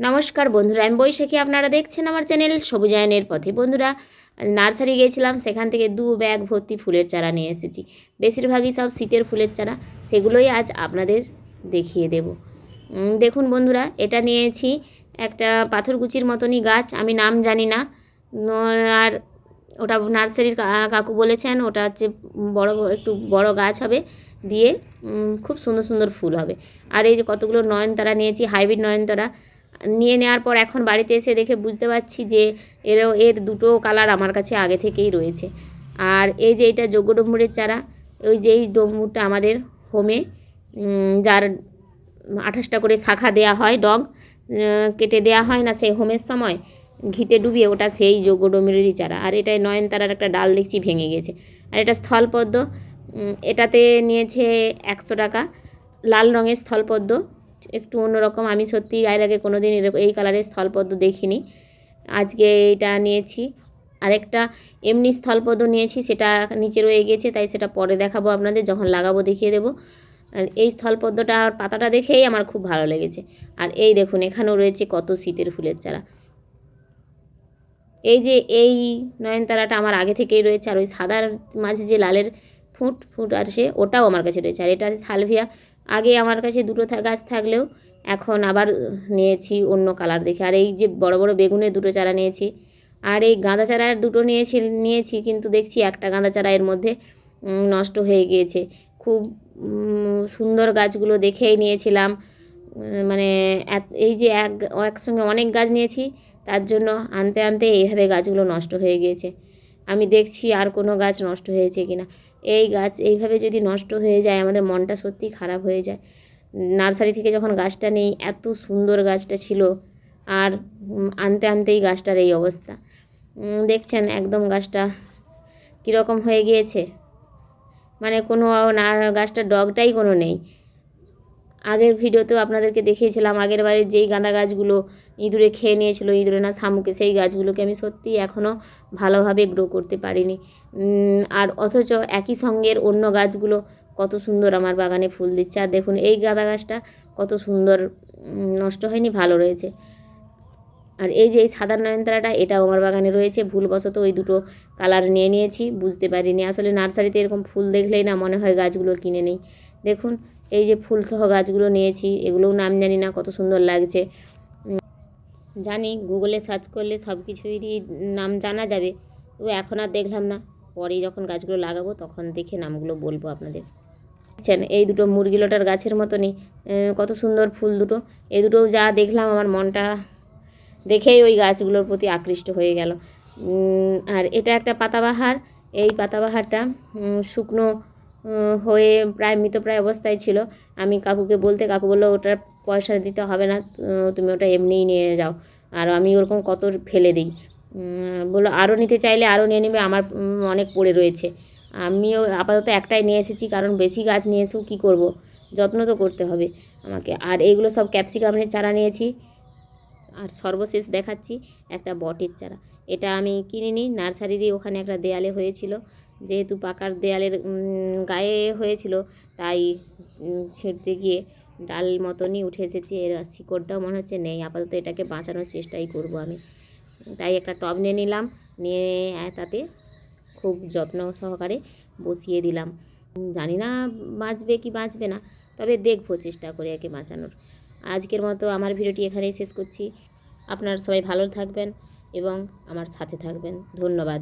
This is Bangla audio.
নমস্কার বন্ধুরা, আমি বৈশাখী। আপনারা দেখছেন আমার চ্যানেল সবুজায়নের পথে। বন্ধুরা, নার্সারি গিয়েছিলাম সেখান থেকে দু ব্যাগ ভর্তি ফুলের চারা নিয়ে এসেছি। বেশিরভাগই সব শীতের ফুলের চারা। সেগুলোই আজ আপনাদের দেখিয়ে দেব। দেখুন বন্ধুরা, এটা নিয়েছি একটা পাথরকুচির মতনই গাছ, আমি নাম জানি না। আর ওটা নার্সারির কাকু বলেছেন, ওটা হচ্ছে বড় বড়- একটু বড় গাছ হবে। দিয়ে খুব সুন্দর সুন্দর ফুল হবে। আর এই যে কতগুলো নয়নতারা নিয়েছি, হাইব্রিড নয়নতারা নিয়ে নেওয়ার পর এখন বাড়িতে এসে দেখে বুঝতে পারছি যে এরও, এর দুটো কালার আমার কাছে আগে থেকেই রয়েছে। আর এই যে এটা যোগ্য ডম্বুরের চারা, ওই যে এই ডম্বুরটা আমাদের হোমে যার আঠাশটা করে শাখা দেয়া হয় ডগ কেটে দেয়া হয় না সেই হোমের সময়, ঘিতে ডুবিয়ে ওটা সেই যোগ্য ডোমরেরই চারা। আর এটায় নয়নতারার একটা ডাল দেখছি ভেঙে গেছে। আর এটা স্থলপদ্ম এটাতে নিয়েছে একশো টাকা, লাল রঙের স্থলপদ্ম। একটু অন্যরকম। আমি সত্যি এর আগে কোনো দিন এরকম এই কালারের স্থলপদ্ম দেখিনি। আজকে এটা নিয়েছি। আরেকটা এমনি স্থলপদ্ম নিয়েছি, সেটা নিচে রয়ে গেছে তাই সেটা পরে দেখাবো আপনাদের, যখন লাগাবো দেখিয়ে দেবো। আর এই স্থলপদ্মটার পাতাটা দেখেই আমার খুব ভালো লেগেছে। আর এই দেখুন, এখানেও রয়েছে কত শীতের ফুলের চারা। এই যে এই নয়নতারাটা আমার আগে থেকেই রয়েছে, আর ওই সাদার মাঝে যে লালের ফুট ফুট আসে, ওটাও আমার কাছে রয়েছে। আর এটা সালভিয়া। আগে আমার কাছে দুটো গাছ থাকলেও এখন আবার নিয়েছি অন্য কালার দেখে। আর এই যে বড় বড় বেগুনের দুটো চারা নিয়েছি। আর এই গাঁদা চারার দুটো নিয়েছি নিয়েছি, কিন্তু দেখছি একটা গাঁদা চারা এর মধ্যে নষ্ট হয়ে গিয়েছে। খুব সুন্দর গাছগুলো দেখেই নিয়েছিলাম। মানে এই যে এক, একসঙ্গে অনেক গাছ নিয়েছি, তার জন্য আনতে আনতে এইভাবে গাছগুলো নষ্ট হয়ে গিয়েছে। আমি দেখছি আর কোনো গাছ নষ্ট হয়েছে কি না এই গাছ এইভাবে যদি নষ্ট হয়ে যায়, আমাদের মনটা সত্যিই খারাপ হয়ে যায়। নার্সারি থেকে যখন গাছটা নেই, এত সুন্দর গাছটা ছিল। আর আনতে আনতেই গাছটার এই অবস্থা। দেখছেন একদম গাছটা কীরকম হয়ে গিয়েছে। মানে কোনো না, গাছটার ডগটাই কোনো নেই। আগের ভিডিওতেও আপনাদেরকে দেখিয়েছিলাম, আগের বারে যেই গাঁদা গাছগুলো ইঁদুরে খেয়ে নিয়েছিল, ইঁদুরে না শামুকে, সেই গাছগুলোকে আমি সত্যিই এখনও ভালোভাবে গ্রো করতে পারিনি। আর অথচ একই সঙ্গের অন্য গাছগুলো কত সুন্দর আমার বাগানে ফুল দিচ্ছে। আর দেখুন, এই গাঁদা গাছটা কত সুন্দর নষ্ট হয়নি, ভালো রয়েছে। আর এই যে এই সাদা নয়নতারাটা, এটাও আমার বাগানে রয়েছে। ভুলবশত ওই দুটো কালার নিয়ে নিয়েছি, বুঝতে পারিনি। আসলে নার্সারিতে এরকম ফুল দেখলেই না মনে হয় গাছগুলো কিনে নেই। দেখুন, এই যে ফুলসহ গাছগুলো নিয়েছি, এগুলোও নাম জানি না কত সুন্দর লাগছে। জানি গুগলে সার্চ করলে সব কিছুরই নাম জানা যাবে। তো এখন আর দেখলাম না। পরে যখন গাছগুলো লাগাবো তখন দেখে নামগুলো বলব আপনাদের। দেখছেন, এই দুটো মুরগি লোটার গাছের মতনই কত সুন্দর ফুল দুটো। এই দুটো যা দেখলাম আমার মনটা দেখেই ওই গাছগুলোর প্রতি আকৃষ্ট হয়ে গেল। আর এটা একটা পাতাবাহার। এই পাতাবাহারটা শুকনো হয়ে প্রায় মৃতপ্রায় অবস্থায় ছিল। আমি কাকুকে বলতে, কাকু বলল, ওটার পয়সা দিতে হবে না তুমি ওটা এমনিই নিয়ে যাও। আর আমি ওরকম কত ফেলে দিই? বলল, আরও নিতে চাইলে আরও নিয়ে নেবে, আমার অনেক পড়ে রয়েছে। আমিও আপাতত একটাই নিয়ে এসেছি, কারণ বেশি গাছ নিয়ে এসেও কী করব? যত্ন তো করতে হবে আমাকে। আর এইগুলো সব ক্যাপসিকামের চারা নিয়েছি। আর সর্বশেষ দেখাচ্ছি একটা বটের চারা। এটা আমি কিনিনি, নার্সারিরই ওখানে একটা দেয়ালে হয়েছিল। যেহেতু পাকার দেয়ালের গায়ে হয়েছিল, তাই ছিঁড়তে গিয়ে ডাল মতনই উঠে এসেছে। এর শিকড়টাও মনে হচ্ছে নেই। আপাতত এটাকে বাঁচানোর চেষ্টাই করব আমি। তাই একটা টব নিয়ে নিলাম। নিয়ে তাতে খুব যত্ন সহকারে বসিয়ে দিলাম। জানি না বাঁচবে কি বাঁচবে না, তবে দেখব, চেষ্টা করে একে বাঁচানোর। আজকের মতো আমার ভিডিওটি এখানেই শেষ করছি। আপনারা সবাই ভালো থাকবেন এবং আমার সাথে থাকবেন। ধন্যবাদ।